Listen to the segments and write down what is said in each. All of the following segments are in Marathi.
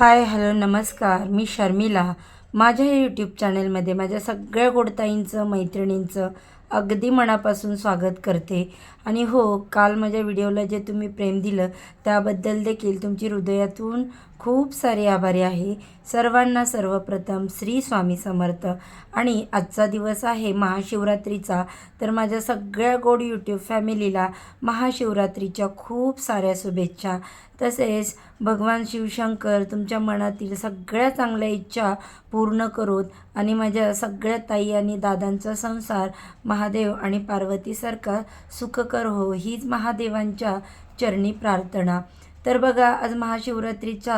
हाय हॅलो नमस्कार. मी शर्मिला. माझ्या या यूट्यूब चॅनलमध्ये माझ्या सगळ्या गोडताईंचं मैत्रिणींचं अगदी मनापासून स्वागत करते. आणि हो काल माझ्या व्हिडिओला जे तुम्ही प्रेम दिलं त्याबद्दल देखील तुमची हृदयातून खूप सारे आभारी आहे. सर्वांना सर्वप्रथम श्री स्वामी समर्थ. आणि आजचा दिवस आहे महाशिवरात्रीचा. तर माझ्या सगळ्या गोड यूट्यूब फॅमिलीला महाशिवरात्रीच्या खूप साऱ्या शुभेच्छा. तसेच भगवान शिवशंकर तुमच्या मनातील सगळ्या चांगल्या इच्छा पूर्ण करोत आणि माझ्या सगळ्या ताई आणि दादांचा संसार महादेव आणि पार्वतीसारखा सुखकर हो हीच महादेवांच्या चरणी प्रार्थना. तर बघा आज महाशिवरात्रीचा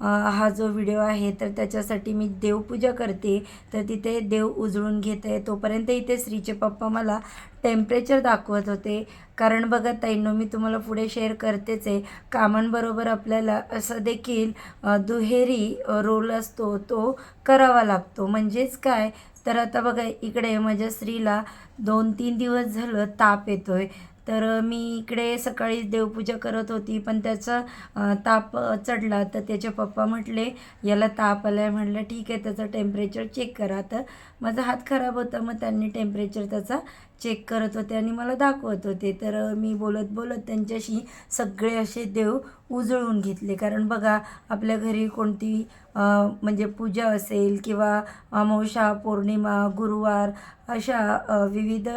हा जो व्हिडिओ आहे तर त्याच्यासाठी मी देवपूजा करते. तर तिथे देव उजळून घेत आहे. तोपर्यंत इथे श्रीचे पप्पा मला टेम्परेचर दाखवत होते. कारण बघा ताईनो मी तुम्हाला पुढे शेअर करतेच आहे. कामांबरोबर आपल्याला असं देखील दुहेरी रोल असतो तो करावा लागतो. म्हणजेच काय? तर आता बघा इकडे माझ्या स्त्रीला दोन तीन दिवस झालं ताप येतोय. तर मी इकडे सकाळी देवपूजा करत होती पण त्याचा ताप चढला. तर त्याचे पप्पा म्हटले याला ताप आला आहे म्हटलं ठीक आहे त्याचं टेम्परेचर चेक करा. तर माझा हात खराब होता मग त्यांनी टेम्परेचर त्याचा चेक करत होते आणि मला दाखवत होते. तर मी बोलत बोलत त्यांच्याशी सगळे असे देव उजळून घेतले. कारण बघा आपल्या घरी कोणती म्हणजे पूजा असेल किंवा अमावशा पौर्णिमा गुरुवार अशा विविध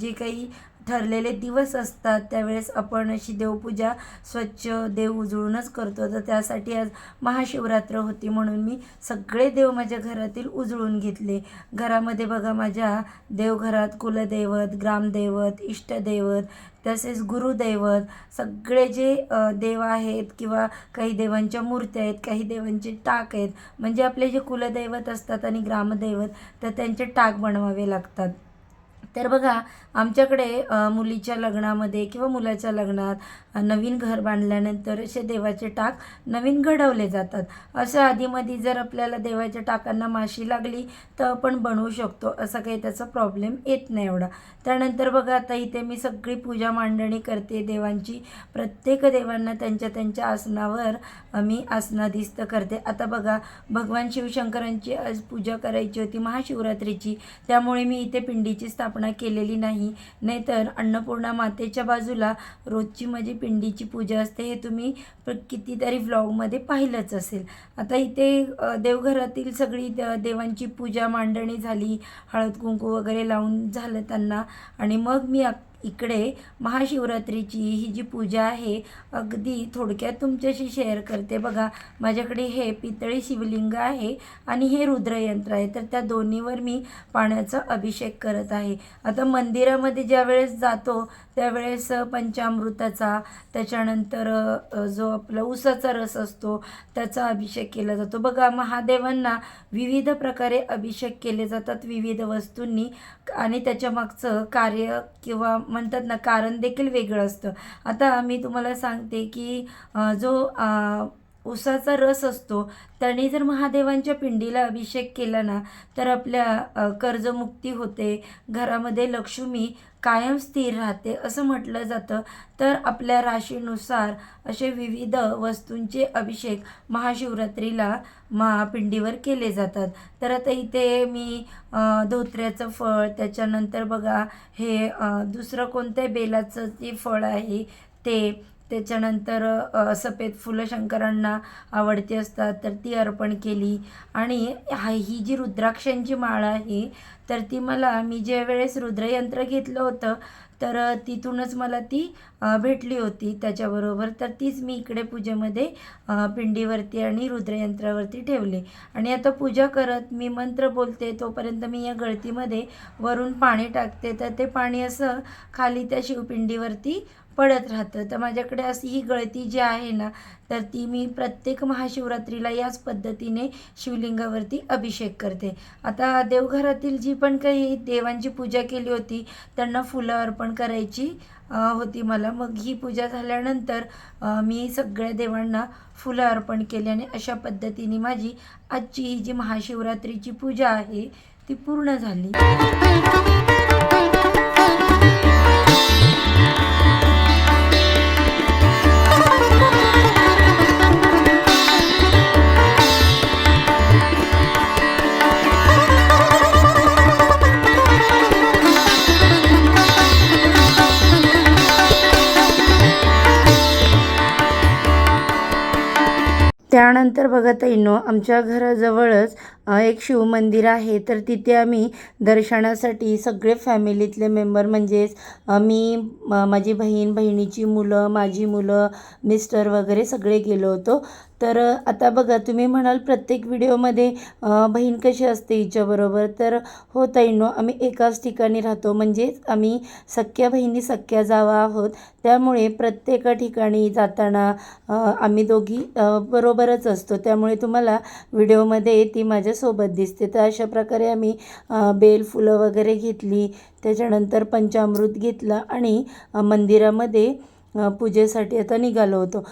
जे काही ठरलेले दिवस असतात त्यावेळेस आपण अशी देवपूजा स्वच्छ देव उजळूनच करतो. तर त्यासाठी आज महाशिवरात्र होती म्हणून मी सगळे देव माझ्या घरातील उजळून घेतले. घरामध्ये बघा माझ्या देवघरात कुलदैवत ग्रामदैवत इष्टदैवत तसेच गुरुदैवत सगळे जे देव आहेत किंवा काही देवांच्या मूर्त्या आहेत काही देवांचे टाक आहेत म्हणजे आपले जे कुलदैवत असतात आणि ग्रामदैवत तर त्यांचे टाक बनवावे लागतात. तर बघा आमच्याकडे मुलीच्या लग्नामध्ये किंवा मुलाच्या लग्नात नवीन घर बांधल्यानंतर असे देवाचे टाक नवीन घडवले जातात. असं आधीमध्ये जर आपल्याला देवाच्या टाकांना माशी लागली तर आपण बनवू शकतो. असा काही त्याचा प्रॉब्लेम येत नाही एवढा. त्यानंतर बघा आता इथे मी सगळी पूजा मांडणी करते देवांची. प्रत्येक देवांना त्यांच्या त्यांच्या आसनावर मी आसनाधिस्त करते. आता बघा भगवान शिवशंकरांची आज पूजा करायची होती महाशिवरात्रीची. त्यामुळे मी इथे पिंडीची स्थापना केलेली नाही. नाहीतर अन्नपूर्णा मातेच्या बाजूला रोजची माझी पिंडीची पूजा असते हे तुम्ही प्र कितीतरी व्लॉगमध्ये पाहिलंच असेल. आता इथे देवघरातील सगळी देवांची पूजा मांडणी झाली. हळद कुंकू वगैरे लावून झालं त्यांना. आणि मग मी इकडे महाशिवरात्रीची ही जी पूजा आहे अगदी थोडक्यात तुमच्याशी शेअर करते. बघा माझ्याकडे हे पितळी शिवलिंग आहे आणि हे रुद्रयंत्र आहे. तर त्या दोन्हीवर मी पाण्याचा अभिषेक करत आहे. आता मंदिरामध्ये ज्या वेळेस जातो त्यावेळेस पंचामृताचा त्याच्यानंतर जो आपला उसाचा रस असतो त्याचा अभिषेक केला जातो. बघा महादेवांना विविध प्रकारे अभिषेक केले जातात विविध वस्तूंनी. आणि त्याच्यामागचं कार्य किंवा म्हणतात ना कारण देखील वेगळं असतं. आता मी तुम्हाला सांगते की जो उसाचा रस असतो त्याने जर महादेवांच्या पिंडीला अभिषेक केला ना तर आपल्या कर्जमुक्ती होते घरामध्ये लक्ष्मी कायम स्थिर राहते असं म्हटलं जातं. तर आपल्या राशीनुसार असे विविध वस्तूंचे अभिषेक महाशिवरात्रीला महापिंडीवर केले जातात. तर आता इथे मी धोत्र्याचं फळ त्याच्यानंतर बघा हे दुसरं कोणत्या बेलाचं जे फळ आहे ते त्याच्यानंतर सफेद फुलं शंकरांना आवडती असतात तर ती अर्पण केली. आणि हा ही जी रुद्राक्षांची माळ आहे तर ती मला मी ज्या वेळेस रुद्रयंत्र घेतलं होतं तर तिथूनच मला ती भेटली होती त्याच्याबरोबर. तर तीच मी इकडे पूजेमध्ये पिंडीवरती आणि रुद्रयंत्रावरती ठेवले. आणि आता पूजा करत मी मंत्र बोलते तोपर्यंत मी या गळतीमध्ये वरून पाणी टाकते. तर ते पाणी असं खाली त्या शिवपिंडीवरती पडत राहतं. तर माझ्याकडे अशी ही गळती जी आहे ना तर ती मी प्रत्येक महाशिवरात्रीला याच पद्धतीने शिवलिंगावरती अभिषेक करते. आता देवघरातील जी पण काही देवांची पूजा केली होती त्यांना फुलं अर्पण करायची होती मला. मग ही पूजा झाल्यानंतर मी सगळ्या देवांना फुलं अर्पण केली आणि अशा पद्धतीने माझी आजची ही जी महाशिवरात्रीची पूजा आहे ती पूर्ण झाली. त्यानंतर बघा ताईंनो आमच्या घराजवळच एक शिवमंदिर आहे. तर तिथे आम्ही दर्शनासाठी सगळे फॅमिलीतले मेंबर म्हणजेच मी माझी बहीण बहिणीची मुलं माझी मुलं मिस्टर वगैरे सगळे गेलो होतो. तर आता बघा तुम्ही म्हणाल प्रत्येक व्हिडिओमध्ये बहीण कशी असते हिच्याबरोबर तर हो ताईनो आम्ही एकाच ठिकाणी राहतो. म्हणजेच आम्ही सख्या बहिणी सख्या जावा आहोत. त्यामुळे प्रत्येक ठिकाणी जाताना आम्ही दोघी बरोबरच असतो. त्यामुळे तुम्हाला व्हिडिओमध्ये ती माझ्यासोबत दिसते. तर अशा प्रकारे आम्ही बेल फुलं वगैरे घेतली. त्याच्यानंतर पंचामृत घेतलं आणि मंदिरामध्ये पूजेसाठी आता निघालो होतो.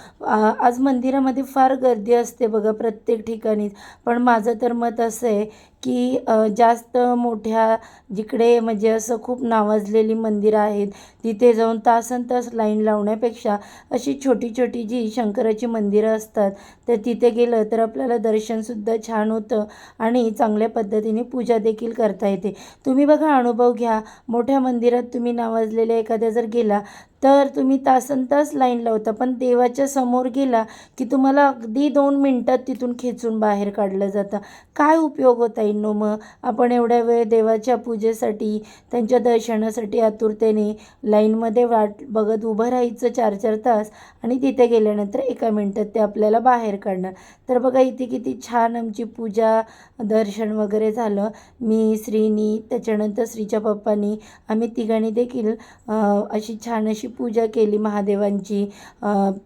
आज मंदिरामध्ये फार गर्दी असते बघा प्रत्येक ठिकाणी. पण माझं तर मत असं आहे की जास्त मोठ्या जिकडे म्हणजे असं खूप नावाजलेली मंदिरं आहेत तिथे जाऊन तासन तास लाईन लावण्यापेक्षा अशी छोटी छोटी जी शंकराची मंदिरं असतात तर तिथे गेलं तर आपल्याला दर्शनसुद्धा छान होतं आणि चांगल्या पद्धतीने पूजा देखील करता येते. तुम्ही बघा अनुभव घ्या. मोठ्या मंदिरात तुम्ही नावाजलेल्या एखाद्या जर गेला तर तुम्ही तासन तास लाईन लावता पण देवाच्या समोर गेला की तुम्हाला अगदी दोन मिनटात तिथून खेचून बाहेर काढलं जातं. काय उपयोग होता येईल मग आपण एवढ्या वेळ देवाच्या पूजेसाठी त्यांच्या दर्शनासाठी आतुरतेने लाईनमध्ये वाट बघत उभं राहायचं चार चार तास आणि तिथे गेल्यानंतर एका मिनटात ते आपल्याला बाहेर काढणार तर बघा इथे किती छान आमची पूजा दर्शन वगैरे झालं. मी श्रीनी त्याच्यानंतर श्रीच्या पप्पानी आम्ही तिघांनी देखील अशी छान अशी पूजा केली महादेवांची.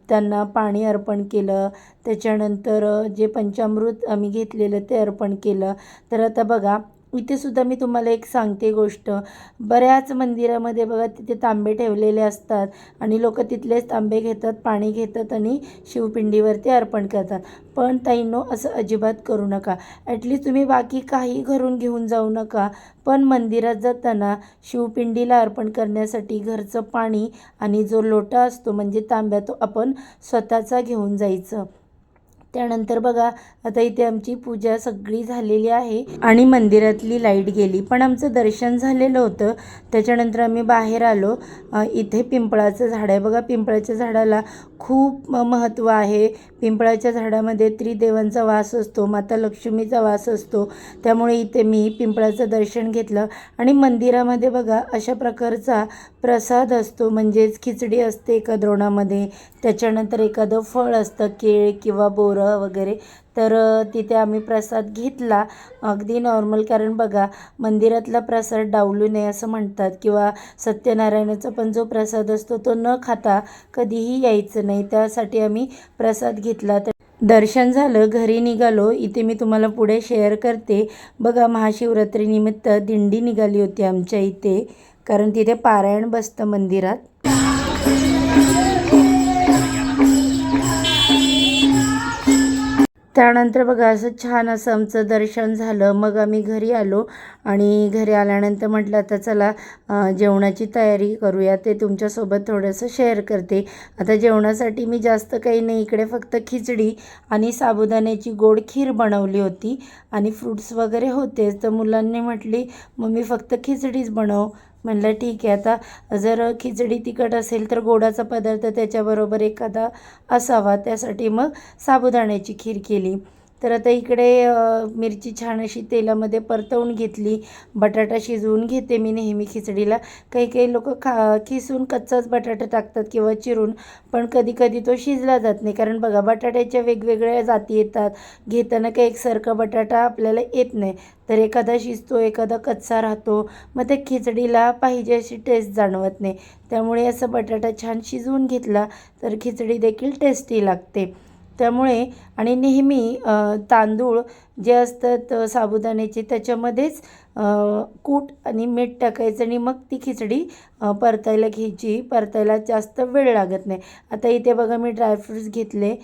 त्यांना पाणी अर्पण केलं. त्याच्यानंतर जे पंचामृत आम्ही घेतलेलं ते अर्पण केलं. तर आता बघा इथेसुद्धा मी तुम्हाला एक सांगते गोष्ट. बऱ्याच मंदिरामध्ये बघा तिथे तांबे ठेवलेले असतात आणि लोक तिथलेच तांबे घेतात पाणी घेतात आणि शिवपिंडीवरती अर्पण करतात. पण ताईंनो असं अजिबात करू नका. ॲटलीस्ट तुम्ही बाकी काही घरून घेऊन जाऊ नका. पण मंदिरात जाताना शिवपिंडीला अर्पण करण्यासाठी घरचं पाणी आणि जो लोटा असतो म्हणजे तांब्या तो आपण स्वतःचा घेऊन जायचं. त्यानंतर बघा आता इथे आमची पूजा सगळी झालेली आहे आणि मंदिरातली लाइट गेली. पण आमचं दर्शन झालेलं होतं. त्याच्यानंतर आम्ही बाहेर आलो. इथे पिंपळाचं झाड आहे. बघा पिंपळाच्या झाडाला खूप महत्त्व आहे. पिंपळाच्या झाडामध्ये त्रिदेवांचा वास असतो माता लक्ष्मीचा वास असतो. त्यामुळे इथे मी पिंपळाचं दर्शन घेतलं. आणि मंदिरामध्ये बघा अशा प्रकारचा प्रसाद असतो. म्हणजेच खिचडी असते एका द्रोणामध्ये. त्याच्यानंतर एखादं फळ असतं केळ किंवा बोर वगैरे तर तिथे आम्ही प्रसाद घेतला. अगदी नॉर्मल कारण बघा मंदिरातला प्रसाद डावलू नये असं म्हणतात किंवा सत्यनारायणाचा पण जो प्रसाद असतो तो न खाता कधीही यायचं नाही. त्यासाठी आम्ही प्रसाद घेतला. तर दर्शन झालं घरी निघालो. इथे मी तुम्हाला पुढे शेअर करते. बघा महाशिवरात्रीनिमित्त दिंडी निघाली होती आमच्या इथे कारण तिथे पारायण बसतं मंदिरात. त्यानंतर बघा असं छान असं आमचं दर्शन झालं. मग आम्ही घरी आलो आणि घरी आल्यानंतर म्हटलं आता चला जेवणाची तयारी करूया. ते तुमच्यासोबत थोडंसं शेअर करते. आता जेवणासाठी मी जास्त काही नाही. इकडे फक्त खिचडी आणि साबुदाण्याची गोड खीर बनवली होती आणि फ्रूट्स वगैरे होतेच. तर मुलांनी म्हटली मग मी फक्त खिचडीच बनव. म्हणलं ठीक आहे आता जर खिचडी तिखट असेल तर गोडाचा पदार्थ त्याच्याबरोबर एखादा असावा. त्यासाठी मग साबुदाण्याची खीर केली. तर आता इकडे मिरची छान अशी तेलामध्ये परतवून घेतली. बटाटा शिजवून घेते मी नेहमी खिचडीला. काही काही लोक खा खिसून कच्चाच बटाटा टाकतात किंवा चिरून पण कधी कधी तो शिजला जात नाही. कारण बघा बटाट्याच्या वेगवेगळ्या जाती येतात. घेताना काही एकसारखा बटाटा आपल्याला येत नाही. तर एखादा शिजतो एखादा कच्चा राहतो. मग त्या खिचडीला पाहिजे अशी टेस्ट जाणवत नाही. त्यामुळे असं बटाटा छान शिजवून घेतला तर खिचडी देखील टेस्टी लागते. त्यामुळे आणि नेहमी तांदूळ जे असतात साबुदाण्याचे त्याच्यामध्येच कूट आणि मीठ टाकायचं आणि मग ती खिचडी परतायला घ्यायची. परतायला जास्त वेळ लागत नाही. आता इथे बघा मी ड्रायफ्रूट्स घेतले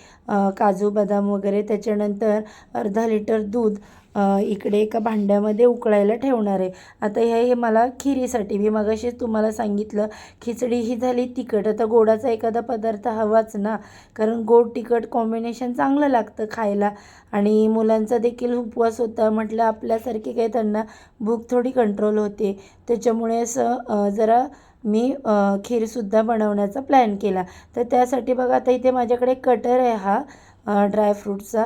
काजू बदाम वगैरे. त्याच्यानंतर अर्धा लिटर दूध इकडे एका भांड्यामध्ये उकळायला ठेवणार आहे. आता हे हे मला खिरीसाठी मी मगाशीच तुम्हाला सांगितलं खिचडी ही झाली तिखट. आता गोडाचा एखादा पदार्थ हवाच ना? कारण गोड तिखट कॉम्बिनेशन चांगलं लागतं खायला. आणि मुलांचा देखील उपवास होता म्हटलं आपल्यासारखे काही त्यांना भूक थोडी कंट्रोल होते. त्याच्यामुळे असं जरा मी खीरसुद्धा बनवण्याचा प्लॅन केला. तर त्यासाठी बघा आता इथे माझ्याकडे कटर आहे हा ड्रायफ्रूटचा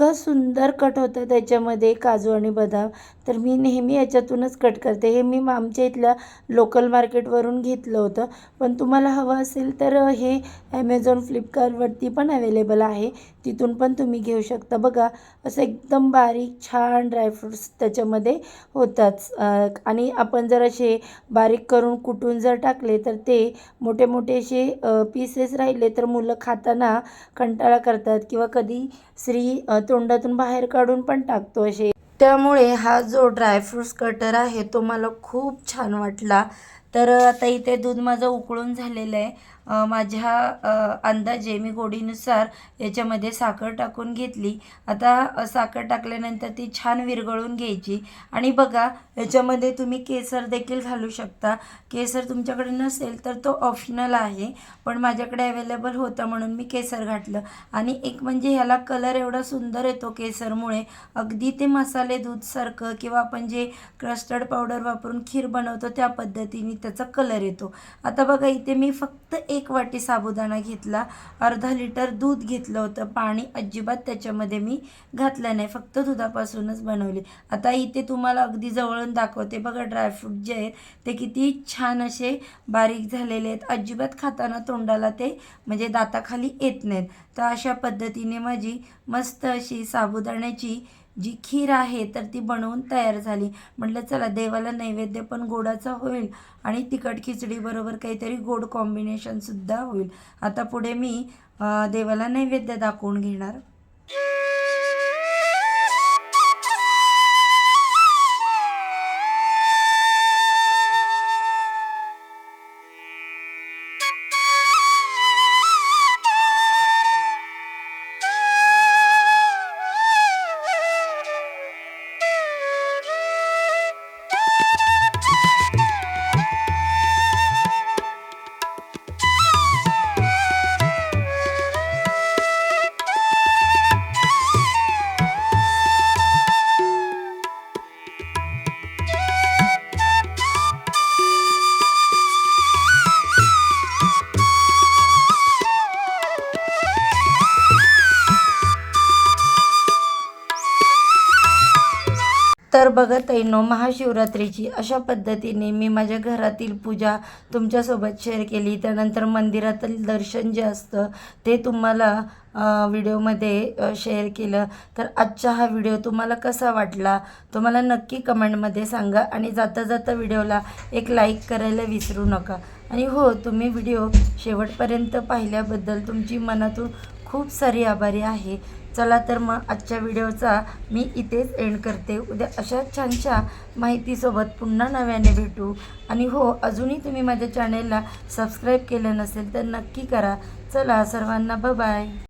इतकं सुंदर कट होतं त्याच्यामध्ये काजू आणि बदाम. तर मी नेहमी याच्यातूनच कट करते. हे मी आमच्या इथल्या लोकल मार्केटवरून घेतलं होतं. पण तुम्हाला हवं असेल तर हे ॲमेझॉन फ्लिपकार्टवरती पण अवेलेबल आहे. तिथून पण तुम्ही घेऊ शकता. बघा असं एकदम बारीक छान ड्रायफ्रूट्स त्याच्यामध्ये होतात. आणि आपण जर असे बारीक करून कुटून जर टाकले तर ते मोठे मोठे असे पीसेस राहिले तर मुलं खाताना कंटाळा करतात. किंवा कधी स्त्री तोंडातून बाहेर काढून पण टाकतो असे. त्यामुळे हा जो ड्रायफ्रूट्स कटर आहे तो मला खूप छान वाटला. तर आता इथे दूध माझं उकळून झालेलं आहे. माझ्या अंदाजे मी गोडीनुसार याच्यामध्ये साखर टाकून घेतली. आता साखर टाकल्यानंतर ती छान विरघळून घ्यायची. आणि बघा याच्यामध्ये तुम्ही केसर देखील घालू शकता. केसर तुमच्याकडे नसेल तर तो ऑप्शनल आहे. पण माझ्याकडे अवेलेबल होतं म्हणून मी केसर घातलं. आणि एक म्हणजे ह्याला कलर एवढा सुंदर येतो केसरमुळे. अगदी ते मसाले दूधसारखं किंवा आपण जे क्रस्टर्ड पावडर वापरून खीर बनवतो त्या पद्धतीने त्याचा कलर येतो. आता बघा इथे मी फक्त एक वाटी साबुदाणा घेतला. अर्धा लिटर दूध घेतलं होतं. पाणी अजिबात त्याच्यामध्ये मी घातलं नाही. फक्त दुधापासूनच बनवली. आता इथे तुम्हाला अगदी जवळून दाखवते. बघा ड्रायफ्रूट जे आहेत ते किती छान असे बारीक झालेले आहेत. अजिबात खाताना तोंडाला ते म्हणजे दाताखाली येत नाहीत. तर अशा पद्धतीने माझी मस्त अशी साबुदाण्याची जी खीर आहे तर ती बनवून तयार झाली. म्हटलं चला देवाला नैवेद्य पण गोडाचा होईल आणि तिखट खिचडीबरोबर काहीतरी गोड कॉम्बिनेशनसुद्धा होईल. आता पुढे मी देवाला नैवेद्य दाखवून घेणार. बघत नो महाशिवरात्रीची अशा पद्धतीने मी माझ्या घरातील पूजा तुमच्यासोबत शेअर केली. त्यानंतर मंदिरातील दर्शन जे असतं ते तुम्हाला व्हिडिओमध्ये शेअर केलं. तर आजचा हा व्हिडिओ तुम्हाला कसा वाटला तुम्हाला नक्की कमेंटमध्ये सांगा आणि जाता जाता व्हिडिओला एक लाईक करायला विसरू नका. आणि हो तुम्ही व्हिडिओ शेवटपर्यंत पाहिल्याबद्दल तुमची मनातून खूप सारी आभारी आहे. चला तर मग आजच्या व्हिडिओचा मी इथेच एंड करते. उद्या अशा छानशा माहितीसोबत पुन्हा नव्याने भेटू. आणि हो अजूनही तुम्ही माझ्या चॅनेलला सबस्क्राईब केलं नसेल तर नक्की करा. चला सर्वांना बाय